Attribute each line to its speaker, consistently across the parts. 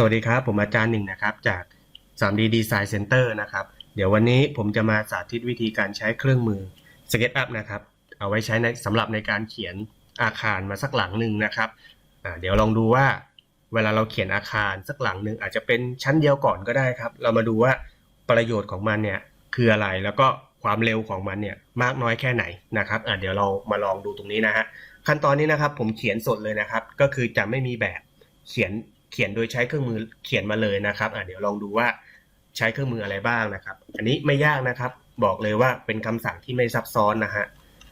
Speaker 1: สวัสดีครับ ผมอาจารย์หนึ่งนะครับ จาก 3D Design Center นะครับ เดี๋ยววันนี้ผมจะมาสาธิตวิธีการใช้เครื่องมือ SketchUp นะครับ เอาไว้ใช้ในสำหรับในการเขียนอาคารมาสักหลังหนึ่งนะครับเดี๋ยวลองดูว่า เวลาเราเขียนอาคารสักหลังหนึ่งอาจจะเป็นชั้นเดียวก่อนก็ได้ครับ เรามาดูว่าประโยชน์ของมันเนี่ยคืออะไรแล้วก็ความเร็วของมันเนี่ยมากน้อยแค่ไหนนะครับเดี๋ยวเรามาลองดูตรงนี้นะฮะขั้นตอนนี้นะครับผมเขียนสดเลยนะครับ ก็คือจะไม่มีแบบเขียน เขียนโดยใช้เครื่องมือเขียนมาเลยนะครับเดี๋ยวลองดูว่าใช้เครื่องมืออะไรบ้างนะครับ อันนี้ไม่ยากนะครับ บอกเลยว่าเป็นคำสั่งที่ไม่ซับซ้อนนะฮะ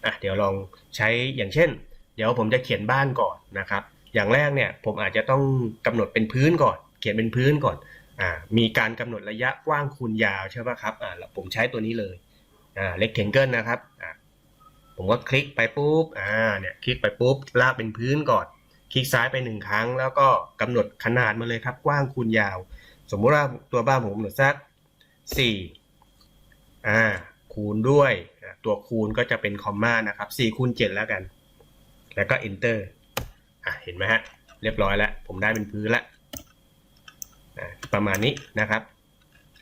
Speaker 1: อะเดี๋ยวลองใช้อย่างเช่น เดี๋ยวผมจะเขียนบ้านก่อนนะครับ อย่างแรกเนี่ยผมอาจจะต้องกำหนดเป็นพื้นก่อน เขียนเป็นพื้นก่อนอ่ามีการกำหนดระยะกว้างคูณยาวใช่ป่ะครับอ่าผมใช้ตัวนี้เลยอ่า rectangle นะครับอ่าผมก็คลิกไปปุ๊บอ่าเนี่ยคลิกไปปุ๊บลากเป็นพื้นก่อน คลิกซ้ายไปหนึ่งครั้ง แล้วก็กำหนดขนาดมาเลยครับ กว้างคูณยาว สมมุติว่าตัวบ้านผมกำหนดสักสี่อ่าคูณด้วยตัวคูณก็จะเป็นคอมมานะครับสี่คูณเจ็ดแล้วกัน แล้วก็ enter อะเห็นไหมฮะ เรียบร้อยแล้ว ผมได้เป็นพื้นละประมาณนี้นะครับ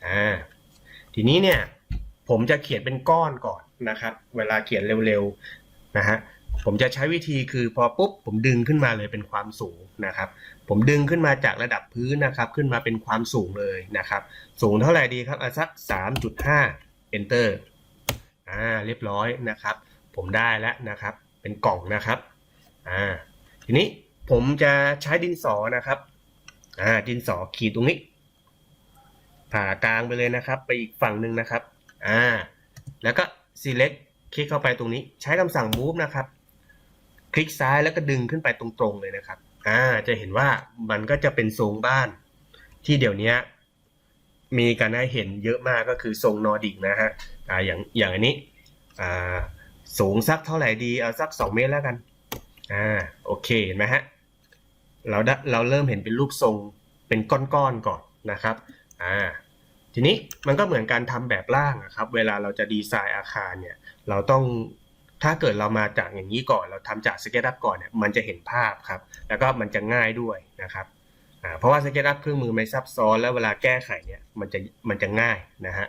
Speaker 1: อ่าทีนี้เนี่ย ผมจะเขียนเป็นก้อนก่อนนะครับ เวลาเขียนเร็วๆนะฮะ ผมจะใช้วิธีคือพอปุ๊บผมดึงขึ้นมาเลยเป็นความสูงนะครับ ผมดึงขึ้นมาจากระดับพื้นนะครับ ขึ้นมาเป็นความสูงเลยนะครับ สูงเท่าไหร่ดีครับเอาสัก 3.5 enter อ่าเรียบร้อยนะครับ ผมได้แล้วนะครับ เป็นกล่องนะครับอ่าทีนี้ผมจะใช้ดินสอนะครับอ่าดินสอขีดตรงนี้ ผ่ากลางไปเลยนะครับ ไปอีกฝั่งหนึ่งนะครับอ่าแล้วก็ select คลิกเข้าไปตรงนี้ใช้คำสั่ง move นะครับ คลิกซ้ายแล้วก็ดึงขึ้นไปตรงๆเลยนะครับอ่าจะเห็นว่ามันก็จะเป็นทรงบ้านที่เดี๋ยวนี้มีการให้เห็นเยอะมากก็คือทรงนอร์ดิกนะฮะอ่าอย่างอย่างอันนี้อ่าสูงสักเท่าไหร่ดีเอาสัก 2 เมตรแล้วกันอ่าโอเคเห็นไหมฮะเราได้เราเริ่มเห็นเป็นรูปทรงเป็นก้อนๆกก่อนนะครับอ่าทีนี้มันก็เหมือนการทำแบบร่างนะครับ เวลาเราจะดีไซน์อาคารเนี่ยเราต้อง ถ้าเกิดเรามาจากอย่างนี้ก่อนเราทำจากสเก็ตอัพก่อนเนี่ยมันจะเห็นภาพครับ แล้วก็มันจะง่ายด้วยนะครับเพราะว่าสเก็ตอัพเครื่องมือไม่ซับซ้อนแล้วเวลาแก้ไขเนี่ยมันจะมันจะง่ายนะฮะ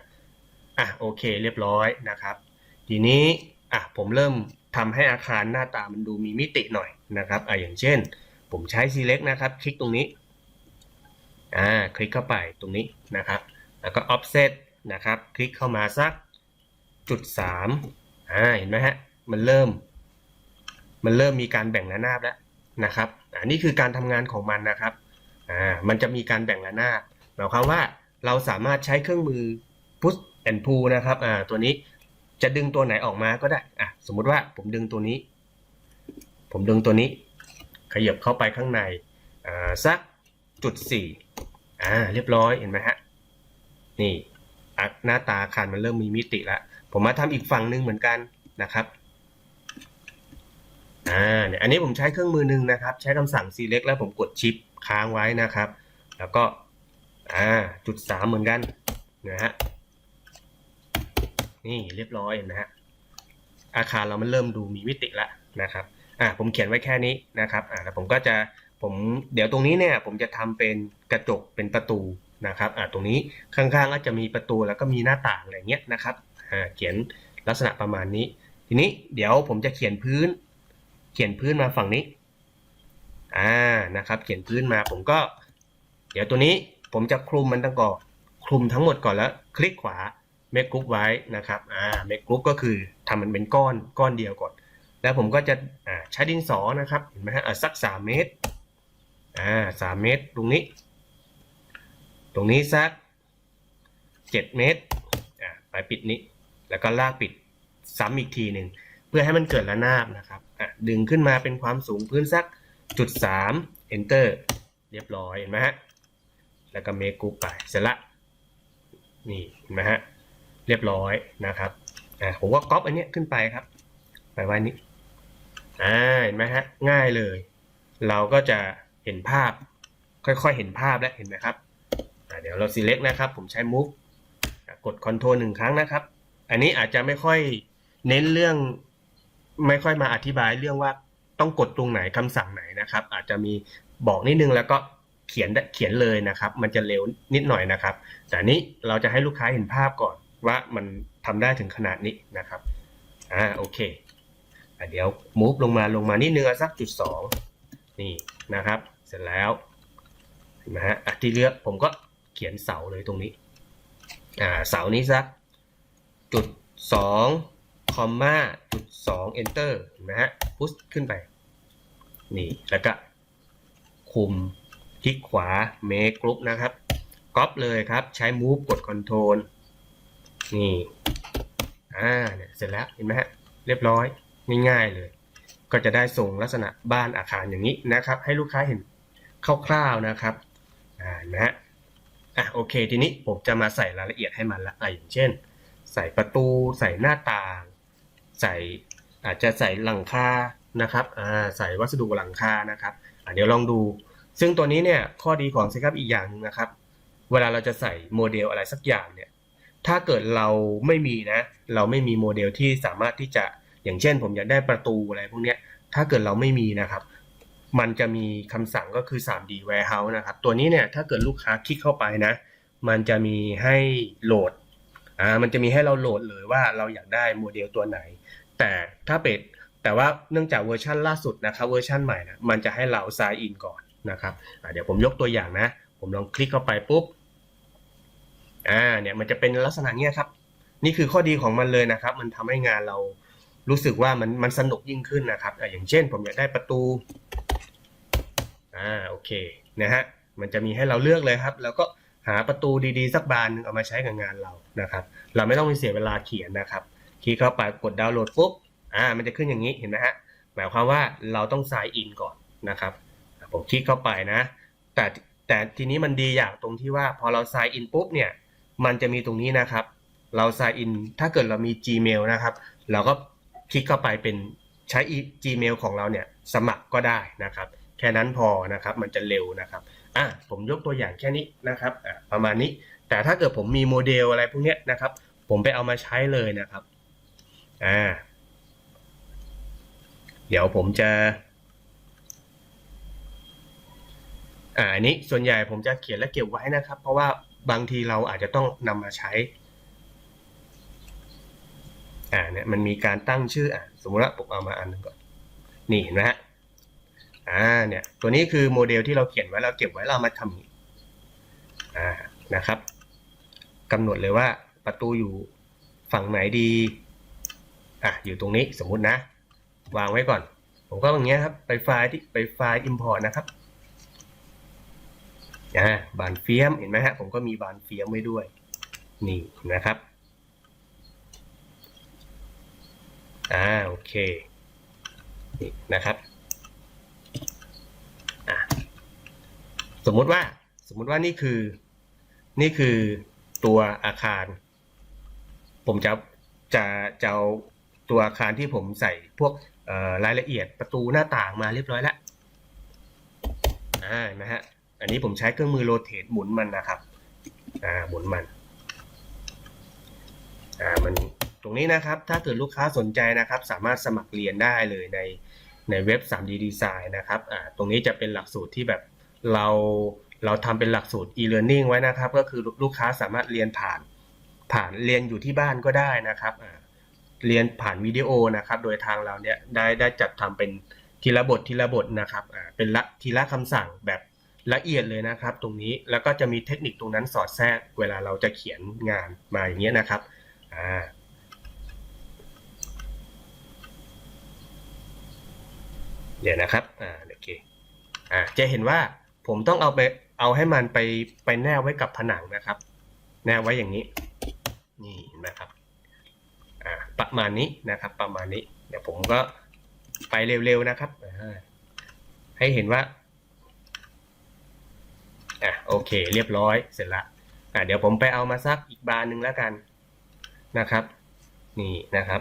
Speaker 1: อะโอเคเรียบร้อยนะครับ ทีนี้อะผมเริ่มทำให้อาคารหน้าตามันดูมีมิติหน่อยนะครับอะอย่างเช่น ผมใช้ select นะครับ คลิกตรงนี้อ่าคลิกเข้าไปตรงนี้นะครับ แล้วก็ offset นะครับ คลิกเข้ามาสักจุดสามอ่าเห็นไหมฮะ มันเริ่ม มันเริ่มมีการแบ่งระนาบแล้วนะครับอันนี้คือการทำงานของมันนะครับอ่ามันจะมีการแบ่งระนาบหมายความว่าเราสามารถใช้เครื่องมือ push and pull นะครับอ่าตัวนี้จะดึงตัวไหนออกมาก็ได้อะสมมุติว่าผมดึงตัวนี้ ผมดึงตัวนี้ ขยับเข้าไปข้างในอ่าสักจุดสี่อ่าเรียบร้อยเห็นไหมฮะนี่หน้าตาอาคารมันเริ่มมีมิติแล้วผมมาทำอีกฝั่งหนึ่งเหมือนกันนะครับ อ่าเนี่ยอันนี้ผมใช้เครื่องมือหนึ่งนะครับ ใช้คำสั่ง select แล้วผมกดชิปค้างไว้นะครับ แล้วก็อ่าจุดสามเหมือนกันนะฮะนี่เรียบร้อยนะฮะอาคารเรามันเริ่มดูมีมิติแล้วนะครับอ่าผมเขียนไว้แค่นี้นะครับอ่าแล้วผมก็จะผมเดี๋ยวตรงนี้เนี่ยผมจะทำเป็นกระจกเป็นประตูนะครับอ่าตรงนี้ข้างๆก็จะมีประตูแล้วก็มีหน้าต่างอะไรเงี้ยนะครับอ่าเขียนลักษณะประมาณนี้ ทีนี้เดี๋ยวผมจะเขียนพื้น เขียนพื้นมาฝั่งนี้ อ่า นะครับ เขียนพื้นมาผมก็ เดี๋ยวตัวนี้ผมจะคลุมมันตั้งก่อนคลุมทั้งหมดก่อนแล้ว คลิกขวาเมกกรุ๊ปไว้นะครับ อ่า เมกกรุ๊ปก็คือทำมันเป็นก้อนก้อนเดียวก่อน แล้วผมก็จะ อ่า ใช้ดินสอนะครับ เห็นไหมฮะอ่าสักสามเมตร อ่าสามเมตร ตรงนี้ ตรงนี้สักเจ็ดเมตร อ่า ไปปิดนี้ แล้วก็ลากปิดซ้ำอีกทีหนึ่ง เพื่อให้มันเกิดระนาบนะครับ ดึงขึ้นมาเป็นความสูงพื้นสักจุดสาม enter เรียบร้อยเห็นไหมฮะ แล้วก็เมกกรุ๊ปไปเสร็จละ นี่เห็นไหมฮะ เรียบร้อยนะครับ อ่าผมก็ก๊อปอันเนี้ยขึ้นไปครับ ไปไว้นี้ อ่าเห็นไหมฮะ ง่ายเลย เราก็จะเห็นภาพ ค่อยๆ เห็นภาพแล้วเห็นไหมครับเดี๋ยวเรา select นะครับ ผมใช้ move กด control หนึ่งครั้งนะครับ อันนี้อาจจะไม่ค่อยเน้นเรื่อง ไม่ค่อยมาอธิบายเรื่องว่าต้องกดตรงไหนคำสั่งไหนนะครับ อาจจะมีบอกนิดนึงแล้วก็เขียนได้เขียนเลยนะครับ มันจะเร็วนิดหน่อยนะครับ แต่นี้เราจะให้ลูกค้าเห็นภาพก่อนว่ามันทำได้ถึงขนาดนี้นะครับอ่าโอเคอเดี๋ยวมูฟลงมาลงมานิดนึงสักจุดสองนี่นะครับ เสร็จแล้วเห็นไหมฮะอะที่เลือกผมก็เขียนเสาเลยตรงนี้อ่าเสานี้สักจุดสอง คอมมาจุดสอง enter เห็นไหมฮะ พุชขึ้นไป นี่ แล้วก็ คุมคลิกขวา make group นะครับก๊อปเลยครับ ใช้ move กด control นี่ อ่า เนี่ย เสร็จแล้ว เห็นไหมฮะ เรียบร้อย ง่ายๆเลย ก็จะได้ส่งลักษณะบ้านอาคารอย่างนี้นะครับ ให้ลูกค้าเห็นคร่าวๆนะครับ อ่านไหมฮะ อะ โอเค ทีนี้ผมจะมาใส่รายละเอียดให้มันละอะอย่างเช่น ใส่ประตู ใส่หน้าต่าง ใส่อาจจะใส่หลังคานะครับอ่าใส่วัสดุหลังคานะครับอะเดี๋ยวลองดู ซึ่งตัวนี้เนี่ยข้อดีของ SketchUp อีกอย่างหนึงนะครับ เวลาเราจะใส่โมเดลอะไรสักอย่างเนี่ยถ้าเกิดเราไม่มีนะ เราไม่มีโมเดลที่สามารถที่จะอย่างเช่น ผมอยากได้ประตูอะไรพวกเนี้ยถ้าเกิดเราไม่มีนะครับ มันจะมีคำสั่งก็คือ 3D Warehouse นะครับ ตัวนี้เนี่ยถ้าเกิดลูกค้าคลิกเข้าไปนะ มันจะมีให้โหลดอ่ามันจะมีให้เราโหลดเลยว่าเราอยากได้โมเดลตัวไหน แต่ถ้าเป็นแต่ว่าเนื่องจากเวอร์ชันล่าสุดนะครับเวอร์ชันใหม่นะมันจะให้เรา sign in ก่อนนะครับเดี๋ยวผมยกตัวอย่างนะ ผมลองคลิกเข้าไปปุ๊บอ่าเนี่ยมันจะเป็นลักษณะเนี้ยครับ นี่คือข้อดีของมันเลยนะครับ มันทำให้งานเรารู้สึกว่ามันมันสนุกยิ่งขึ้นนะครับออย่างเช่น ผมอยากได้ประตูอ่าโอเคนะฮะมันจะมีให้เราเลือกเลยครับ แล้วก็หาประตูดีๆ สักบานหนึงเอามาใช้กับงานเรานะครับ เราไม่ต้องไปเสียเวลาเขียนนะครับ คลิกเข้าไปกดดาวน์โหลดปุ๊บอ่ามันจะขึ้นอย่างนี้เห็นไหมฮะหมายความว่าเราต้อง sign in ก่อนนะครับ ผมคลิกเข้าไปนะ แต่แต่ทีนี้มันดีอย่างตรงที่ว่าพอเรา sign in ปุ๊บเนี่ยมันจะมีตรงนี้นะครับ เรา sign in ถ้าเกิดเรามี Gmail นะครับ เราก็คลิกเข้าไปเป็นใช้ Gmail ของเราเนี่ยสมัครก็ได้นะครับ แค่นั้นพอนะครับมันจะเร็วนะครับอะผมยกตัวอย่างแค่นี้นะครับอะประมาณนี้แต่ถ้าเกิดผมมีโมเดลอะไรพวกนี้นะครับ ผมไปเอามาใช้เลยนะครับ อ่า เดี๋ยวผมจะ อ่าอันนี้ส่วนใหญ่ผมจะเขียนและเก็บไว้นะครับ เพราะว่าบางทีเราอาจจะต้องนำมาใช้ อ่าเนี่ยมันมีการตั้งชื่ออะสมมติว่าผมเอามาอันหนึงก่อน นี่เห็นไหมฮะอ่าเนี่ยตัวนี้คือโมเดลที่เราเขียนไว้เราเก็บไว้เรามาทำอ่านะครับกำหนดเลยว่าประตูอยู่ฝั่งไหนดี อะอยู่ตรงนี้สมมุตินะ วางไว้ก่อน ผมก็อย่างเงี้ยครับ ไปไฟล์ที่ไปไฟล์ import นะครับอ่าบานเฟียมเห็นไหมฮะผมก็มีบานเฟียมไว้ด้วย นี่นะครับอ่าโอเคนี่นะครับอะสมมุติว่าสมมุติว่านี่คือ นี่คือตัวอาคาร ผมจะจะจะเอา ตัวอาคารที่ผมใส่พวกรายละเอียดประตูหน้าต่างมาเรียบร้อยแล้วอ่าเห็นะฮะอันนี้ผมใช้เครื่องมือโรเตทหมุนมันนะครับอ่าหมุนมันอ่ามันตรงนี้นะครับ ถ้าเกิดลูกค้าสนใจนะครับ สามารถสมัครเรียนได้เลยในในเว็บ 3D Design นะครับอ่าตรงนี้จะเป็นหลักสูตรที่แบบเราเราทำเป็นหลักสูตร e-learning ไว้นะครับ ก็คือลูกค้าสามารถเรียนผ่านผ่านเรียนอยู่ที่บ้านก็ได้นะครับอ่า เรียนผ่านวิดีโอนะครับ โดยทางเราเนี่ยได้ได้จัดทำเป็นทีละบททีละบทนะครับเป็นละทีละคำสั่งแบบละเอียดเลยนะครับ ตรงนี้แล้วก็จะมีเทคนิคตรงนั้นสอดแทรกเวลาเราจะเขียนงานมาอย่างเงี้ยนะครับอ่าเดี๋ยวนะครับอ่าโอเคอ่าจะเห็นว่าผมต้องเอาไปเอาให้มันไปไปแนบไว้กับผนังนะครับ แนบไว้อย่างนี้ นี่เห็นไหมครับ ประมาณนี้นะครับ ประมาณนี้ เดี๋ยวผมก็ไปเร็วๆนะครับ ให้เห็นว่าอะโอเค เรียบร้อยเสร็จละอ่าเดี๋ยวผมไปเอามาซักอีกบานหนึ่งแล้วกันนะครับ นี่นะครับ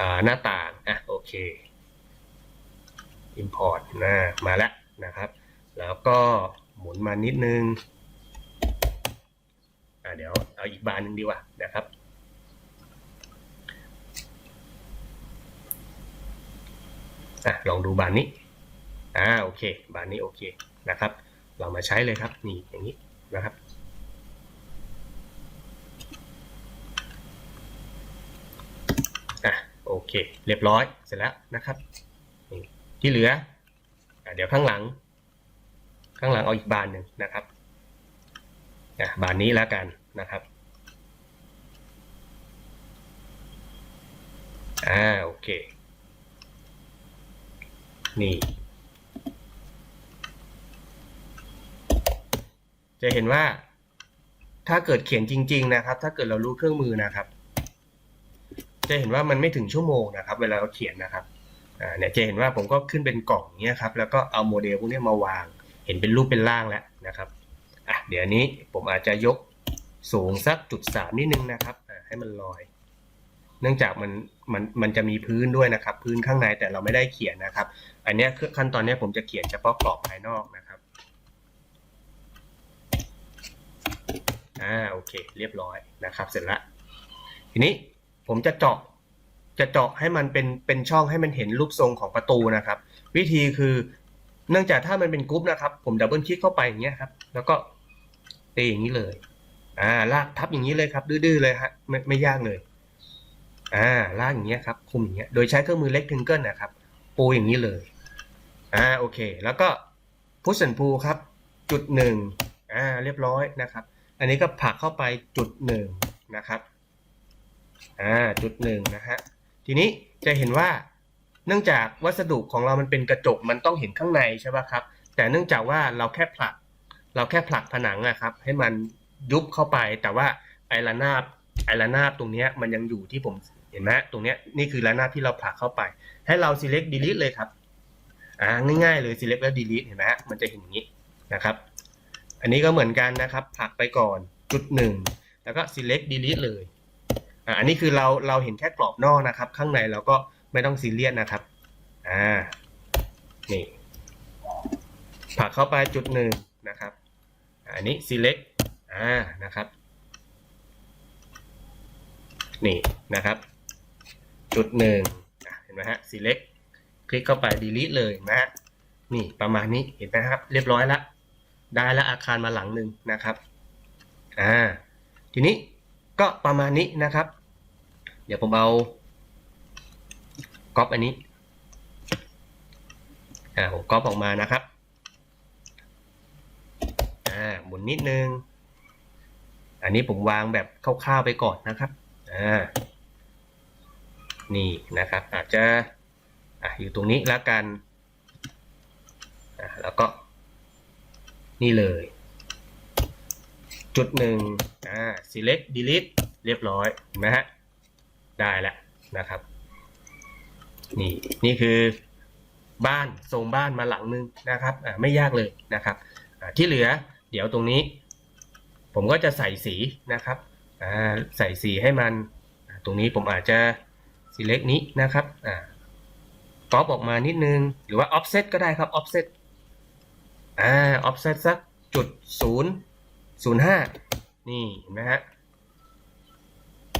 Speaker 1: อ่าหน้าต่างอะโอเค import นะมาแล้วนะครับ แล้วก็หมุนมานิดนึงอ่าเดี๋ยวเอาอีกบานหนึ่งดีกว่านะครับ อะลองดูบานนี้อ่าโอเค บานนี้โอเคนะครับ เรามาใช้เลยครับนี่อย่างนี้นะครับอะโอเค เรียบร้อยเสร็จแล้วนะครับนี่ที่เหลืออะเดี๋ยวข้างหลัง ข้างหลังเอาอีกบานหนึ่งนะครับอะบานนี้แล้วกันนะครับอ่าโอเค นี่ จะเห็นว่า ถ้าเกิดเขียนจริง ๆ นะครับ ถ้าเกิดเรารู้เครื่องมือนะครับ จะเห็นว่ามันไม่ถึงชั่วโมงนะครับ เวลาเราเขียนนะครับเนี่ยจะเห็นว่าผมก็ขึ้นเป็นกล่องเนี้ยครับ แล้วก็เอาโมเดลพวกนี้มาวาง เห็นเป็นรูปเป็นร่างแล้วนะครับอะเดี๋ยวนี้ผมอาจจะยกสูงสักจุดสามนิดนึงนะครับ ให้มันลอย นื่องจากมันมันมันจะมีพื้นด้วยนะครับ พื้นข้างในแต่เราไม่ได้เขียนนะครับ อันนี้คือขั้นตอนนี้ผมจะเขียนเฉพาะกรอบภายนอกนะครับอ่าโอเค เรียบร้อยนะครับ เสร็จละทีนี้ผมจะเจาะจะเจาะให้มันเป็นเป็นช่องให้มันเห็นรูปทรงของประตูนะครับ วิธีคือเนื่องจากถ้ามันเป็นกรุ๊ปนะครับ ผมดับเบิลคลิกเข้าไปอย่างเงี้ยครับ แล้วก็ตีอย่างนี้เลย อ่าลากทับอย่างนี้เลยครับ ดื้อๆเลยฮะไม่ไม่ยากเลย อ่าลากอย่างเงี้ยครับคุมอย่างเงี้ยโดยใช้เครื่องมือเล็กทิงเกิลนะครับปูอย่างนี้เลยอ่าโอเค แล้วก็พุชสันพูครับ จุดหนึ่งอ่าเรียบร้อยนะครับ อันนี้ก็ผลักเข้าไปจุดหนึ่งนะครับอ่าจุดหนึ่งนะฮะทีนี้จะเห็นว่าเนื่องจากวัสดุของเรามันเป็นกระจกมันต้องเห็นข้างในใช่ป่ะครับ แต่เนื่องจากว่าเราแค่ผลัก เราแค่ผลักผนังอะครับ ให้มันยุบเข้าไปแต่ว่าไอระนาบไอระนาบตรงเนี้ยมันยังอยู่ที่ผม เห็นไหมตรงเนี้ยนี่คือระนาบที่เราผลักเข้าไป ให้เรา select delete เลยครับอ่าง่ายๆเลย select แล้ว delete เห็นไหมมันจะเห็นอย่างนี้นะครับ อันนี้ก็เหมือนกันนะครับผลักไปก่อนจุดหนึ่งแล้วก็ select delete เลยอ่าอันนี้คือเราเราเห็นแค่กรอบนอกนะครับ ข้างในเราก็ไม่ต้องซีเรียสนะครับอ่านี่ผลักเข้าไปจุดหนึ่งนะครับ อันนี้ select อ่านะครับ นี่นะครับ จุดหนึ่งเห็นไหมฮะ select คลิกเข้าไป delete เลยนะฮะนี่ประมาณนี้เห็นไหมครับ เรียบร้อยแล้วได้แล้วอาคารมาหลังหนึ่งนะครับอ่าทีนี้ก็ประมาณนี้นะครับ เดี๋ยวผมเอาก๊อปอันนี้อ่าผมก๊อปออกมานะครับอ่าหมุนนิดนึง อันนี้ผมวางแบบคร่าวๆไปก่อนนะครับอ่า นี่นะครับ อาจจะออยู่ตรงนี้แล้วกัน แล้วก็นี่เลย จุดหนึ่งอ่า select delete เรียบร้อยนไหมฮะ ได้แล้วนะครับ นี่นี่คือบ้านทรงบ้านมาหลังนึงนะครับไม่ยากเลยนะครับที่เหลือเดี๋ยวตรงนี้ ผมก็จะใส่สีนะครับใส่สีให้มัน ตรงนี้ผมอาจจะ select นี้นะครับอ่าก๊อปออกมานิดนึง หรือว่า offset ก็ได้ครับ offset อ่า offset สักจุดศูนย์ศูนย์ห้านี่เห็นไหมฮะ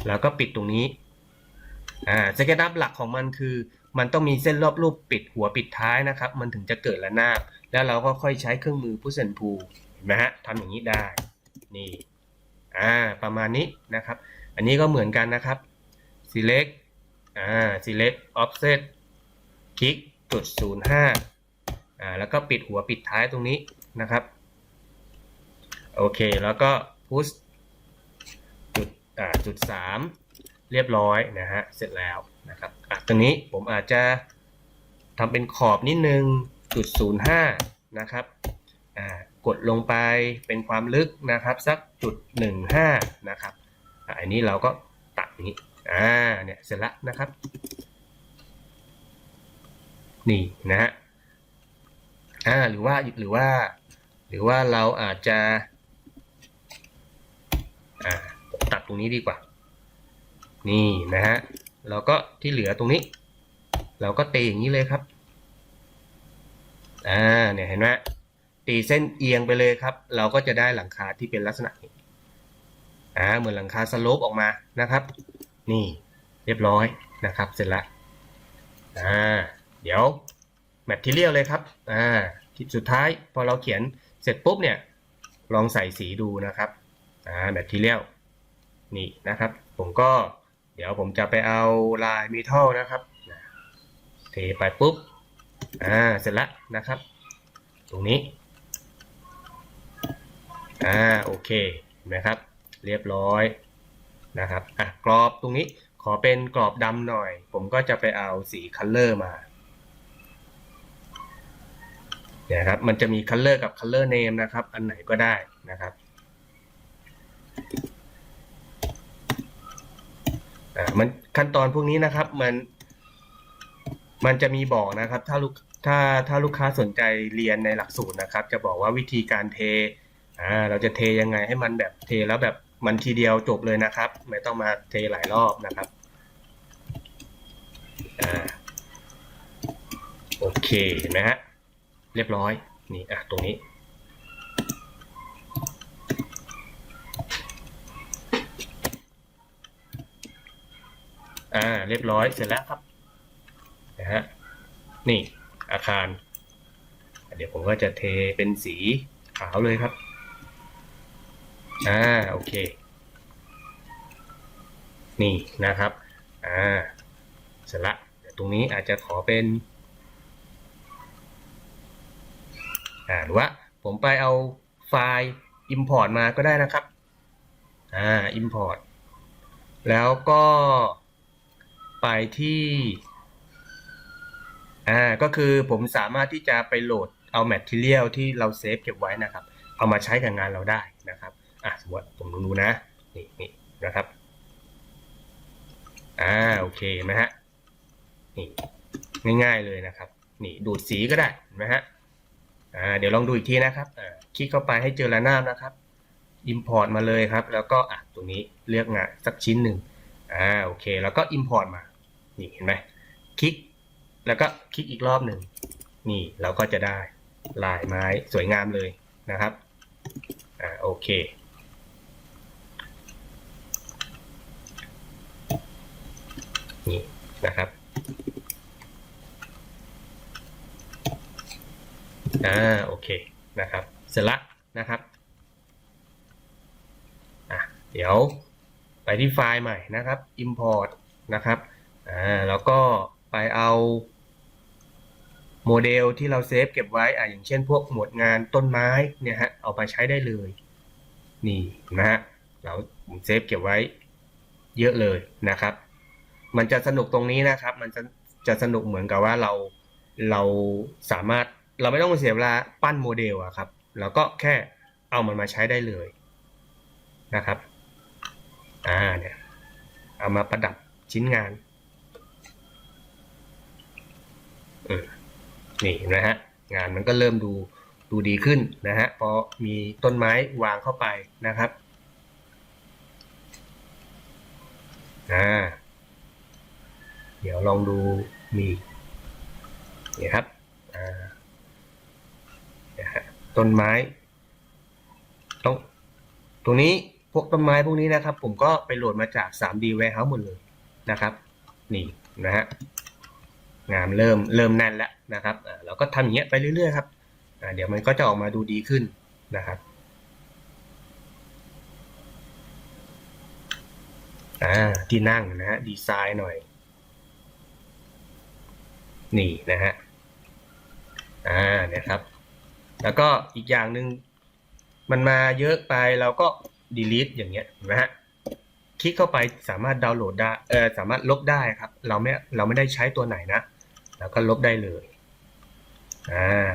Speaker 1: แล้วก็ปิดตรงนี้อ่าสเกตอัพหลักของมันคือ มันต้องมีเส้นรอบรูปปิดหัวปิดท้ายนะครับ มันถึงจะเกิดระนาบแล้วเราก็ค่อยใช้เครื่องมือพุช and pull เห็นไหมฮะทำอย่างนี้ได้นี่อ่าประมาณนี้นะครับ อันนี้ก็เหมือนกันนะครับ select อ่า select offset คลิกจุดศูนย์ห้าอ่า แล้วก็ปิดหัวปิดท้ายตรงนี้นะครับ โอเค แล้วก็ push จุดอ่าจุดสามเรียบร้อยนะฮะ เสร็จแล้วนะครับ อะตรงนี้ผมอาจจะทำเป็นขอบนิดนึงจุดศูนย์ห้านะครับ อ่า กดลงไปเป็นความลึกนะครับ สักจุดหนึ่งห้านะครับอ่าอันนี้เราก็ตัดนี้ อ่าเนี่ยเสร็จแล้วนะครับ นี่นะฮะอ่าหรือว่าหรือว่า หรือว่าเราอาจจะอ่าตัดตรงนี้ดีกว่า นี่นะฮะแล้วก็ที่เหลือตรงนี้ เราก็ตีอย่างนี้เลยครับอ่าเนี่ยเห็นไหมตีเส้นเอียงไปเลยครับ เราก็จะได้หลังคาที่เป็นลักษณะนี้อ่าเหมือนหลังคาสโลปออกมานะครับ นี่เรียบร้อยนะครับเสร็จละอ่าเดี๋ยวแมททีเรียลเลยครับอ่าที่สุดท้ายพอเราเขียนเสร็จปุ๊บเนี่ยลองใส่สีดูนะครับอ่าแบตทีเรียลนี่นะครับ ผมก็เดี๋ยวผมจะไปเอาลายเมทัลนะครับเทไปปุ๊บอ่าเสร็จแล้วนะครับ ตรงนี้อ่าโอเคเห็นไหมครับ เรียบร้อย นะครับอะกรอบตรงนี้ขอเป็นกรอบดำหน่อย ผมก็จะไปเอาสีคัลเลอร์มาเนี่ยครับมันจะมีคัลเลอร์กับคัลเลอร์เนมนะครับ อันไหนก็ได้นะครับอ่ามันขั้นตอนพวกนี้นะครับมันมันจะมีบอกนะครับ ถ้าลูกถ้าถ้าลูกค้าสนใจเรียนในหลักสูตรนะครับ จะบอกว่าวิธีการเทอ่าเราจะเทยังไงให้มันแบบเทแล้วแบบ มันทีเดียวจบเลยนะครับ ไม่ต้องมาเทหลายรอบนะครับอ่าโอเคเห็นไหมฮะเรียบร้อยนี่อะตรงนี้ อ่าเรียบร้อยเสร็จแล้วครับนะฮะนี่อาคาร เดี๋ยวผมก็จะเทเป็นสีขาวเลยครับ อ่าโอเค นี่นะครับ อ่าเสร็จละเดี๋ยวตรงนี้อาจจะขอเป็น อ่าหรือว่าผมไปเอาไฟล์ Import มาก็ได้นะครับ อ่า Import แล้วก็ไปที่ อ่า ก็คือผมสามารถที่จะไปโหลดเอา Material ที่เราเซฟเก็บไว้นะครับ เอามาใช้กับงานเราได้นะครับ อะสมมติผมดูนะนี่นี่นะครับอ่าโอเคนไหมฮะนี่ง่ายๆเลยนะครับ นี่ดูดสีก็ได้นไหมฮะอ่าเดี๋ยวลองดูอีกทีนะครับอ่าคลิกเข้าไปให้เจอระนาบนะครับ Import มาเลยครับ แล้วก็อะตรงนี้เลือกงานสักชิ้นหนึ่งอ่าโอเค แล้วก็ Import มา นี่เห็นไหมคลิกแล้วก็คลิกอีกรอบหนึ่งนี่เราก็จะได้ลายไม้สวยงามเลยนะครับอ่าโอเค นะครับอ่าโอเคนะครับ เสร็จละนะครับอะเดี๋ยวไปที่ไฟล์ใหม่นะครับ import นะครับอ่าแล้วก็ไปเอาโมเดลที่เราเซฟเก็บไว้อ่าอย่างเช่นพวกหมวดงานต้นไม้เนี่ยฮะเอาไปใช้ได้เลย นี่นะฮะเราผมเซฟเก็บไว้เยอะเลยนะครับ มันจะสนุกตรงนี้นะครับ มันจะจะสนุกเหมือนกับว่าเราเราสามารถเราไม่ต้องเสียเวลาปั้นโมเดลอะครับเราก็แค่เอามันมาใช้ได้เลยนะครับอ่าเนี่ยเอามาประดับชิ้นงานอนี่นะฮะงานมันก็เริ่มดูดูดีขึ้นนะฮะพอมีต้นไม้วางเข้าไปนะครับอ่า เดี๋ยวลองดูมีนี่ครับต้นไม้ตรงตรงนี้พวกต้นไม้พวกนี้นะครับ ผมก็ไปโหลดมาจาก 3D Warehouse หมดเลยนะครับ นี่นะฮะงานเริ่มเริ่มแน่นแล้วนะครับเราก็ทำอย่างเงี้ยไปเรื่อยๆครับเดี๋ยวมันก็จะออกมาดูดีขึ้นนะครับอ่าที่นั่งนะฮะดีไซน์หน่อย นี่นะฮะอ่าเนี่ยครับ แล้วก็อีกอย่างหนึ่งมันมาเยอะไปเราก็ delete อย่างเงี้ยเห็นไหมฮะคลิกเข้าไปสามารถดาวน์โหลดได้เออสามารถลบได้ครับ เราไม่เราไม่ได้ใช้ตัวไหนนะแล้วก็ลบได้เลยอ่า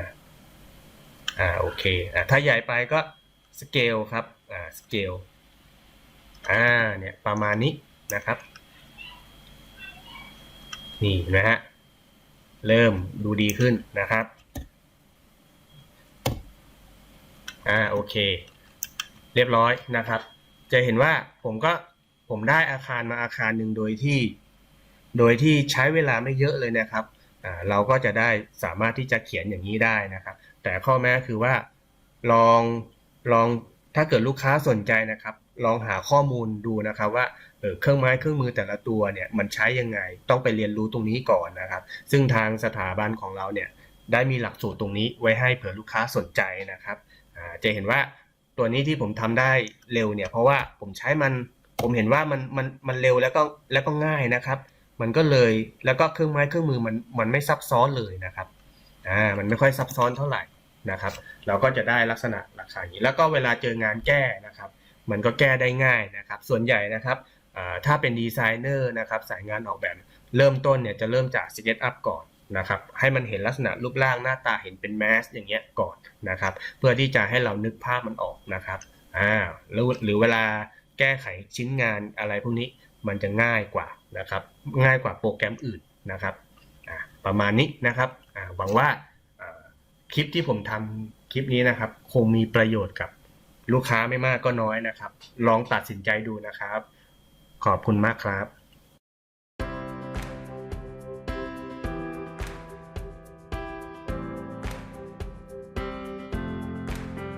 Speaker 1: อ่าโอเคอ่าถ้าใหญ่ไปก็สเกลครับอ่าสเกลอ่าเนี่ยประมาณนี้นะครับ นี่นะฮะ เริ่มดูดีขึ้นนะครับ อ่าโอเค เรียบร้อยนะครับ จะเห็นว่าผมก็ผมได้อาคารมาอาคารหนึ่งโดยที่ โดยที่ใช้เวลาไม่เยอะเลยนะครับอ่าเราก็จะได้สามารถที่จะเขียนอย่างนี้ได้นะครับ แต่ข้อแม้คือว่าลองลองถ้าเกิดลูกค้าสนใจนะครับ ลองหาข้อมูลดูนะครับว่า เครื่องไม้เครื่องมือแต่ละตัวเนี่ยมันใช้ยังไงต้องไปเรียนรู้ตรงนี้ก่อนนะครับ ซึ่งทางสถาบันของเราเนี่ยได้มีหลักสูตรตรงนี้ไว้ให้เผื่อลูกค้าสนใจนะครับจะเห็นว่าตัวนี้ที่ผมทำได้เร็วเนี่ยเพราะว่าผมใช้มันผมเห็นว่ามันมันมันเร็วแล้วก็แล้วก็ง่ายนะครับ มันก็เลยแล้วก็เครื่องไม้เครื่องมือมันมันไม่ซับซ้อนเลยนะครับอ่ามันไม่ค่อยซับซ้อนเท่าไหร่นะครับ เราก็จะได้ลักษณะราคาอย่างนี้ แล้วก็เวลาเจองานแก้นะครับ มันก็แก้ได้ง่ายนะครับ ส่วนใหญ่นะครับ ถ้าเป็นดีไซเนอร์นะครับสายงานออกแบบเริ่มต้นเนี่ยจะเริ่มจาก Sketch Up ก่อนนะครับให้มันเห็นลักษณะรูปร่างหน้าตาเห็นเป็นแมสอย่างเงี้ยก่อนนะครับเพื่อที่จะให้เรานึกภาพมันออกนะครับอ่าแล้วหรือเวลาแก้ไขชิ้นงานอะไรพวกนี้มันจะง่ายกว่านะครับง่ายกว่าโปรแกรมอื่นนะครับอ่าประมาณนี้นะครับหวังว่าอ่าคลิปที่ผมทำคลิปนี้นะครับ คงมีประโยชน์กับลูกค้าไม่มากก็น้อยนะครับ ลองตัดสินใจดูนะครับ ขอบคุณมากครับ